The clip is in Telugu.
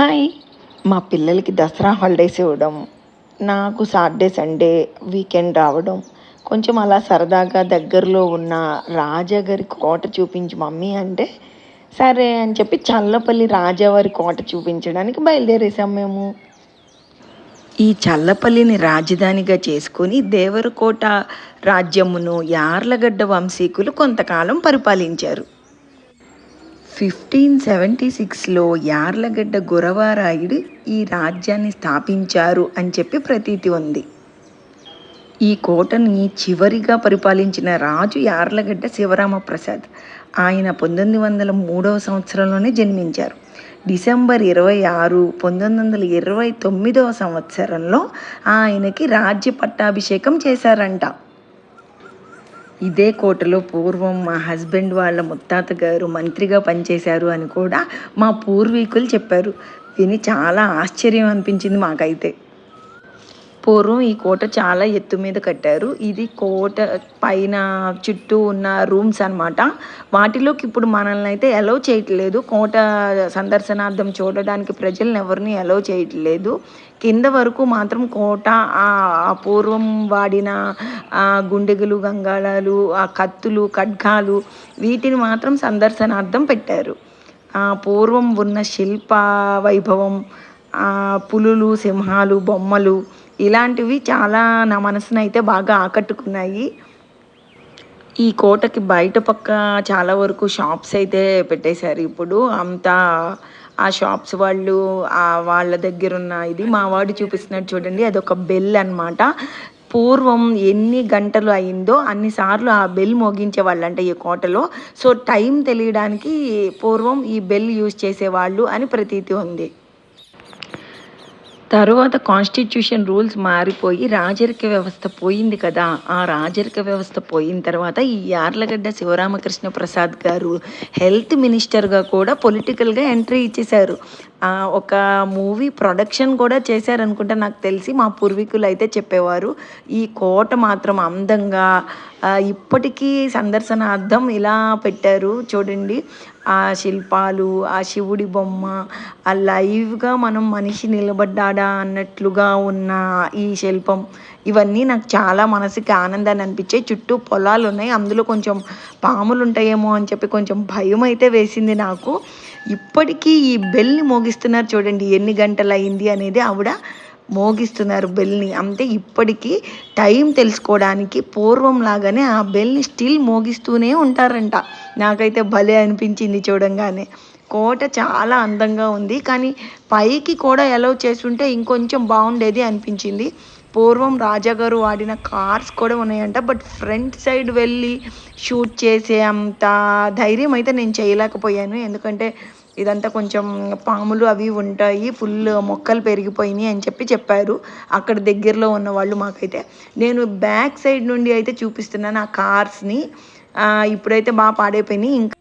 హాయ్. మా పిల్లలకి దసరా హాలిడేస్ ఇవ్వడం నాకు సాటర్డే సండే వీకెండ్ రావడం కొంచెం అలా సరదాగా దగ్గరలో ఉన్న రాజాగారి కోట చూపించి మమ్మీ అంటే సరే అని చెప్పి చల్లపల్లి రాజావారి కోట చూపించడానికి బయలుదేరేసాం మేము. ఈ చల్లపల్లిని రాజధానిగా చేసుకొని దేవరకోట రాజ్యమును యార్లగడ్డ వంశీకులు కొంతకాలం పరిపాలించారు. ఫిఫ్టీన్ సెవెంటీ సిక్స్లో యార్లగడ్డ గురవారాయుడు ఈ రాజ్యాన్ని స్థాపించారు అని చెప్పి ప్రతీతి ఉంది. ఈ కోటని చివరిగా పరిపాలించిన రాజు యార్లగడ్డ శివరామప్రసాద్. ఆయన పంతొమ్మిది వందల మూడవ సంవత్సరంలోనే జన్మించారు. డిసెంబర్ ఇరవై ఆరు పంతొమ్మిది వందల ఇరవై తొమ్మిదవ సంవత్సరంలో ఆయనకి రాజ్య పట్టాభిషేకం చేశారంట. ఇదే కోటలో పూర్వం మా హస్బెండ్ వాళ్ళ ముత్తాత గారు మంత్రిగా పనిచేశారు అని కూడా మా పూర్వీకులు చెప్పారు. విని చాలా ఆశ్చర్యం అనిపించింది మాకైతే. పూర్వం ఈ కోట చాలా ఎత్తు మీద కట్టారు. ఇది కోట పైన చుట్టూ ఉన్న రూమ్స్ అనమాట వాటిలోకి ఇప్పుడు మనల్ని అయితే అలౌ చేయట్లేదు. కోట సందర్శనార్థం చూడడానికి ప్రజలను ఎవరిని అలౌ చేయట్లేదు. కింద వరకు మాత్రం కోట ఆ పూర్వం వాడిన గుండెగులు గుండెగలు గంగాళాలు ఆ కత్తులు ఖడ్గాలు వీటిని మాత్రం సందర్శనార్థం పెట్టారు. పూర్వం ఉన్న శిల్ప వైభవం పులులు సింహాలు బొమ్మలు ఇలాంటివి చాలా నా మనసును అయితే బాగా ఆకట్టుకున్నాయి. ఈ కోటకి బయట పక్క చాలా వరకు షాప్స్ అయితే పెట్టేశారు ఇప్పుడు. అంతా ఆ షాప్స్ వాళ్ళు ఆ వాళ్ళ దగ్గర ఉన్న ఇది మా వాడు చూపిస్తున్నట్టు చూడండి అదొక బెల్ అన్నమాట. పూర్వం ఎన్ని గంటలు అయిందో అన్నిసార్లు ఆ బెల్ మోగించే వాళ్ళు అంటే ఈ కోటలో. సో టైం తెలియడానికి పూర్వం ఈ బెల్ యూజ్ చేసేవాళ్ళు అని ప్రతీతి ఉంది. తరువాత కాన్స్టిట్యూషన్ రూల్స్ మారిపోయి రాజరిక వ్యవస్థ పోయింది కదా. ఆ రాజరిక వ్యవస్థ పోయిన తర్వాత ఈ యార్లగడ్డ శివరామకృష్ణ ప్రసాద్ గారు హెల్త్ మినిస్టర్గా కూడా పొలిటికల్గా ఎంట్రీ ఇచ్చేశారు. ఒక మూవీ ప్రొడక్షన్ కూడా చేశారనుకుంటా నాకు తెలిసి మా పూర్వీకులు అయితే చెప్పేవారు. ఈ కోట మాత్రం అందంగా ఇప్పటికీ సందర్శనార్థం ఇలా పెట్టారు చూడండి. ఆ శిల్పాలు ఆ శివుడి బొమ్మ ఆ లైవ్గా మనం మనిషి నిలబడ్డాడా అన్నట్లుగా ఉన్న ఈ శిల్పం ఇవన్నీ నాకు చాలా మనసుకి ఆనందాన్ని అనిపించాయి. చుట్టూ పొలాలు ఉన్నాయి అందులో కొంచెం పాములు ఉంటాయేమో అని చెప్పి కొంచెం భయం అయితే వేసింది నాకు. ఇప్పటికీ ఈ బెల్ని మోగిస్తున్నారు చూడండి ఎన్ని గంటలు అయింది అనేది ఆవిడ మోగిస్తున్నారు బెల్ని. అంటే ఇప్పటికీ టైం తెలుసుకోవడానికి పూర్వం లాగానే ఆ బెల్ని స్టిల్ మోగిస్తూనే ఉంటారంట. నాకైతే భలే అనిపించింది చూడంగానే. కోట చాలా అందంగా ఉంది కానీ పైకి కూడా ఎలవ్ చేస్తుంటే ఇంకొంచెం బాగుండేది అనిపించింది. పూర్వం రాజాగారు వాడిన కార్స్ కూడా ఉన్నాయంట బట్ ఫ్రంట్ సైడ్ వెళ్ళి షూట్ చేసే అంత ధైర్యం అయితే నేను చేయలేకపోయాను. ఎందుకంటే ఇదంతా కొంచెం పాములు అవి ఉంటాయి ఫుల్ మొక్కలు పెరిగిపోయినాయి అని చెప్పి చెప్పారు అక్కడ దగ్గరలో ఉన్న వాళ్ళు మాకైతే. నేను బ్యాక్ సైడ్ నుండి అయితే చూపిస్తున్నాను ఆ కార్స్ని. ఇప్పుడైతే బాగా పాడైపోయినాయి. ఇంకా